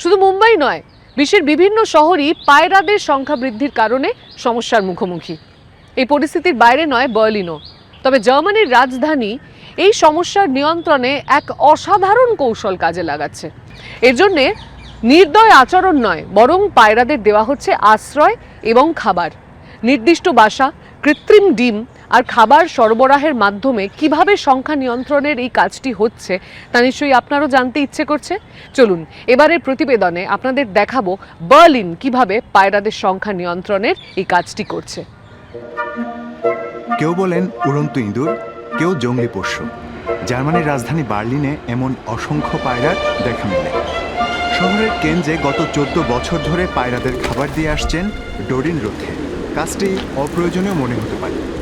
শুধু মুম্বাই নয়, বিশ্বের বিভিন্ন শহরই পায়রাদের সংখ্যা বৃদ্ধির কারণে সমস্যার মুখোমুখি। এই পরিস্থিতির বাইরে নয় বার্লিনও। তবে জার্মানির রাজধানী এই সমস্যার নিয়ন্ত্রণে এক অসাধারণ কৌশল কাজে লাগাচ্ছে। এর জন্যে নির্দয় আচরণ নয়, বরং পায়রাদের দেওয়া হচ্ছে আশ্রয় এবং খাবার। নির্দিষ্ট বাসা, কৃত্রিম ডিম আর খাবার সরবরাহের মাধ্যমে কীভাবে সংখ্যা নিয়ন্ত্রণের এই কাজটি হচ্ছে, তা নিশ্চয়ই আপনারও জানতে ইচ্ছে করছে? চলুন, এবারের প্রতিবেদনে আপনাদের দেখাবো বার্লিন কীভাবে পায়রাদের সংখ্যা নিয়ন্ত্রণের এই কাজটি করছে। কেউ বলেন উড়ন্ত ইঁদুর, কেউ জঙ্গলি পোষ্য জার্মানির রাজধানী বার্লিনে এমন অসংখ্য পায়রার দেখা মেলে। শহরের কেন্দ্রে গত চোদ্দ বছর ধরে পায়রাদের খাবার দিয়ে আসছেন ডোরিন রোথে। কাজটি অপ্রয়োজনীয় মনে হতে পারে।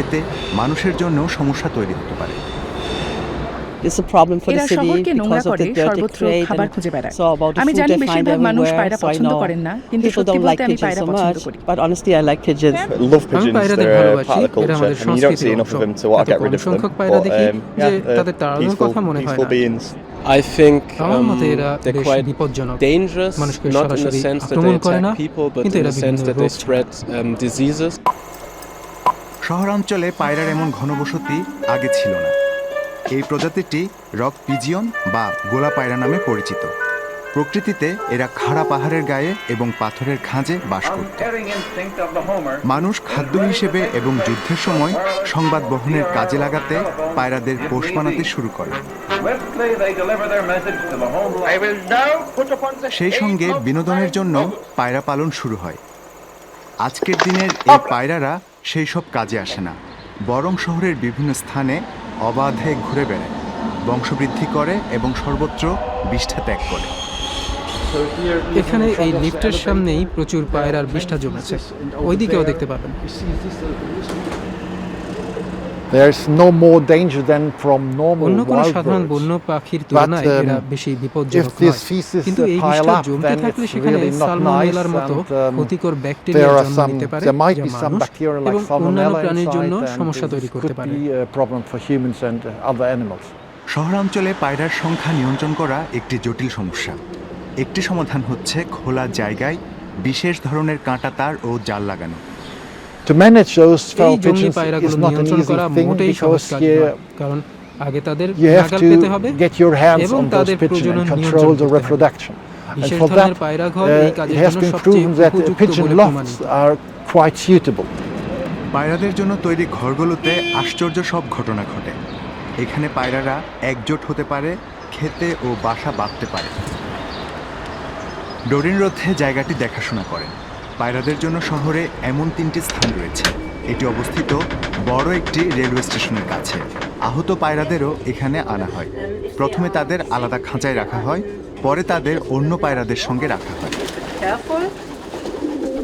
এতে মানুষের জন্য সমস্যা তৈরি হতে পারে এরা শহরকে নোংরা করে সর্বত্র খাবার খুঁজে বেড়ায় আমি জানি বেশিরভাগ মানুষ পায়রা পছন্দ করেন না কিন্তু সত্যি বলতে আমি পায়রা পছন্দ করি but honestly I like pigeons. love আমি পায়রাদের uh, ভালোবাসি এরা আমাদের সংস্কৃতির অংশ এত কম. সংখ্যক পায়রা দেখি um, যে তাদের uh, তাড়ানোর কথা মনে হয় না. I think um, they're quite dangerous, not in the sense that they attack people, but in the sense that they spread um, diseases. শহরাঞ্চলে পায়রার এমন ঘনবসতি আগে ছিল না। এই প্রজাতিটি রক পিজিয়ন বা গোলা পায়রা নামে পরিচিত। প্রকৃতিতে এরা খাড়া পাহাড়ের গায়ে এবং পাথরের খাঁজে বাস করত। মানুষ খাদ্য হিসেবে এবং যুদ্ধের সময় সংবাদ বহনের কাজে লাগাতে পায়রাদের পোষ বানাতে শুরু করে। সেই সঙ্গে বিনোদনের জন্য পায়রা পালন শুরু হয়। আজকের দিনের এই পায়রারা সেই সব কাজে আসে না। বরং শহরের বিভিন্ন স্থানে অবাধে ঘুরে বেড়ায়, বংশবৃদ্ধি করে এবং সর্বত্র বিষ্ঠা ত্যাগ করে। এখানে এই লিফটের সামনেই প্রচুর পায়রার বিষ্ঠা জমেছে। ওইদিকেও দেখতে পাবেন। অন্য কোনো সাধারণ. বন্য পাখির তুলনায় um, এরা বেশি বিপজ্জনক নয় কিন্তু এই up, জমতে থাকলে সেখানে সালমোনেলার মতো um, ক্ষতিকর ব্যাকটেরিয়া জন্ম নিতে পারে যা মানুষ এবং অন্যান্য প্রাণীর জন্য সমস্যা তৈরি করতে পারে. শহরাঞ্চলে পায়রার সংখ্যা নিয়ন্ত্রণ করা একটি জটিল সমস্যা একটি সমাধান হচ্ছে খোলা জায়গায় বিশেষ ধরনের কাঁটা তার ও জাল লাগানো To manage those feral pigeons is not an easy thing because কাজ you, কারণ আগে তাদের you have নাগাল পেতে হবে to get your hands on those pigeons and control the reproduction. And for that, পায়রা ঘর এই uh, it has been proven that the pigeon lofts are quite suitable. পায়রাদের জন্য তৈরি ঘরগুলোতে আশ্চর্য সব ঘটনা ঘটে এখানে পায়রারা একজোট হতে পারে খেতে ও বাসা বাঁধতে পারে ডোরিন রথে জায়গাটি দেখাশোনা করেন পায়রাদের জন্য শহরে এমন তিনটি স্থান রয়েছে। এটি অবস্থিত বড় একটি রেলওয়ে স্টেশনের কাছে। আহত পায়রাদেরও এখানে আনা হয়। প্রথমে তাদের আলাদা খাঁচায় রাখা হয়, পরে তাদের অন্য পায়রাদের সঙ্গে রাখা হয়।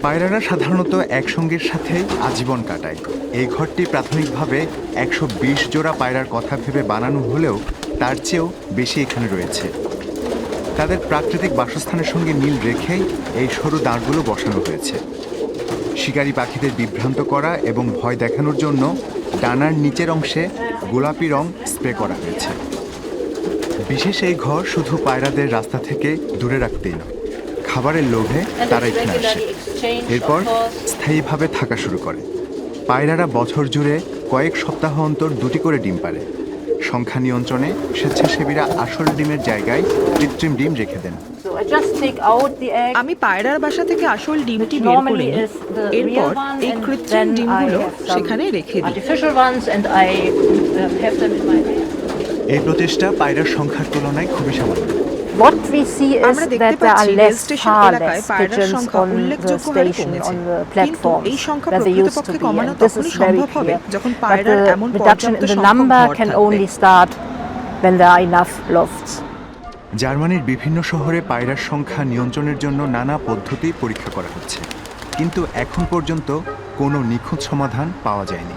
পায়রারা সাধারণত একসঙ্গের সাথে আজীবন কাটায়। এই ঘরটি প্রাথমিকভাবে একশো বিশ জোড়া পায়রার কথা ভেবে বানানো হলেও তার চেয়েও বেশি এখানে রয়েছে। তাদের প্রাকৃতিক বাসস্থানের সঙ্গে মিল রেখেই এই সরু দাঁড়গুলো বসানো হয়েছে। শিকারী পাখিদের বিভ্রান্ত করা এবং ভয় দেখানোর জন্য ডানার নিচের অংশে গোলাপি রং স্প্রে করা হয়েছে। বিশেষ এই ঘর শুধু পায়রাদের রাস্তা থেকে দূরে রাখতেই নয়, খাবারের লোভে তারা এখানে আসে। এরপর স্থায়ীভাবে থাকা শুরু করে। পায়রারা বছর জুড়ে কয়েক সপ্তাহ অন্তর দুটি করে ডিম পারে সংখ্যা নিয়ন্ত্রণে স্বেচ্ছাসেবীরা আসল ডিমের জায়গায় কৃত্রিম ডিম রেখে দেন. আমি পায়রার বাসা থেকে আসল ডিমটি বের করে এরপর এই কৃত্রিম ডিমগুলো সেখানে রেখে দিই। my এই প্রচেষ্টা পায়রার সংখ্যার তুলনায় খুবই সামান্য। What we see is that there are less, far less pigeons on the station, on the কিন্তু platforms এই they used to be. And this is very clear. But the reduction in the number can only start when there are enough lofts. জার্মানির বিভিন্ন শহরে পায়রার সংখ্যা নিয়ন্ত্রণের জন্য নানা পদ্ধতি পরীক্ষা করা হচ্ছে কিন্তু এখন পর্যন্ত কোনো নিখুঁত সমাধান পাওয়া যায়নি